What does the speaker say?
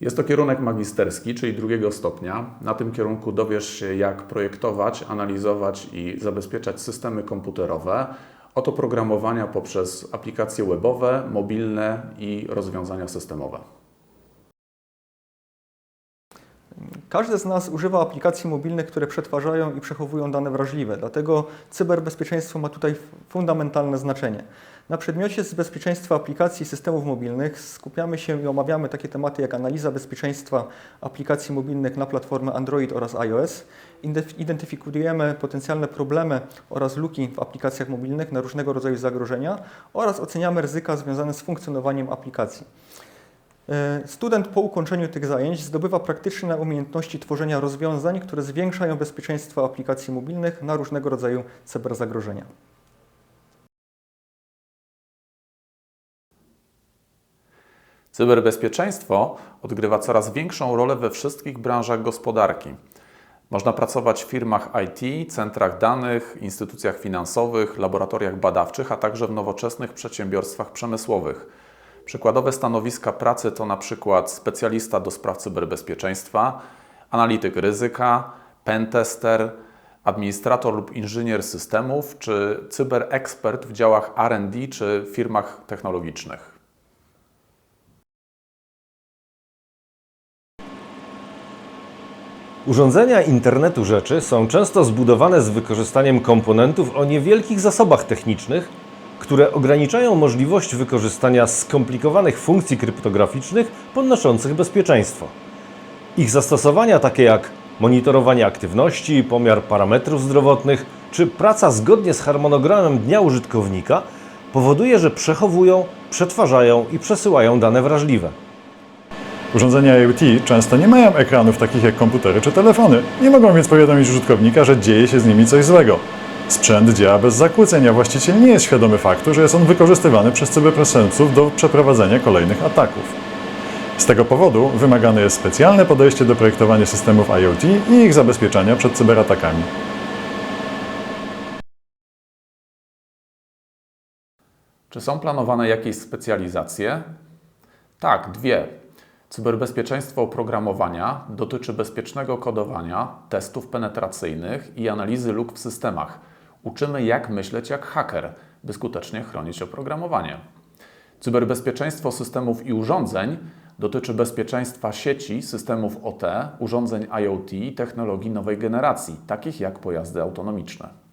Jest to kierunek magisterski, czyli drugiego stopnia. Na tym kierunku dowiesz się, jak projektować, analizować i zabezpieczać systemy komputerowe, od oprogramowania poprzez aplikacje webowe, mobilne i rozwiązania systemowe. Każdy z nas używa aplikacji mobilnych, które przetwarzają i przechowują dane wrażliwe, dlatego cyberbezpieczeństwo ma tutaj fundamentalne znaczenie. Na przedmiocie z bezpieczeństwa aplikacji i systemów mobilnych skupiamy się i omawiamy takie tematy jak analiza bezpieczeństwa aplikacji mobilnych na platformę Android oraz iOS. Ident- Identyfikujemy potencjalne problemy oraz luki w aplikacjach mobilnych na różnego rodzaju zagrożenia oraz oceniamy ryzyka związane z funkcjonowaniem aplikacji. E, Student po ukończeniu tych zajęć zdobywa praktyczne umiejętności tworzenia rozwiązań, które zwiększają bezpieczeństwo aplikacji mobilnych na różnego rodzaju cyberzagrożenia. Cyberbezpieczeństwo odgrywa coraz większą rolę we wszystkich branżach gospodarki. Można pracować w firmach IT, centrach danych, instytucjach finansowych, laboratoriach badawczych, a także w nowoczesnych przedsiębiorstwach przemysłowych. Przykładowe stanowiska pracy to na przykład specjalista do spraw cyberbezpieczeństwa, analityk ryzyka, pentester, administrator lub inżynier systemów, czy cyberekspert w działach R&D czy firmach technologicznych. Urządzenia internetu rzeczy są często zbudowane z wykorzystaniem komponentów o niewielkich zasobach technicznych, które ograniczają możliwość wykorzystania skomplikowanych funkcji kryptograficznych podnoszących bezpieczeństwo. Ich zastosowania, takie jak monitorowanie aktywności, pomiar parametrów zdrowotnych czy praca zgodnie z harmonogramem dnia użytkownika, powoduje, że przechowują, przetwarzają i przesyłają dane wrażliwe. Urządzenia IoT często nie mają ekranów takich jak komputery czy telefony. Nie mogą więc powiadomić użytkownika, że dzieje się z nimi coś złego. Sprzęt działa bez zakłóceń, a właściciel nie jest świadomy faktu, że jest on wykorzystywany przez cyberprzestępców do przeprowadzenia kolejnych ataków. Z tego powodu wymagane jest specjalne podejście do projektowania systemów IoT i ich zabezpieczania przed cyberatakami. Czy są planowane jakieś specjalizacje? Tak, dwie. Cyberbezpieczeństwo oprogramowania dotyczy bezpiecznego kodowania, testów penetracyjnych i analizy luk w systemach. Uczymy, jak myśleć jak haker, by skutecznie chronić oprogramowanie. Cyberbezpieczeństwo systemów i urządzeń dotyczy bezpieczeństwa sieci, systemów OT, urządzeń IoT i technologii nowej generacji, takich jak pojazdy autonomiczne.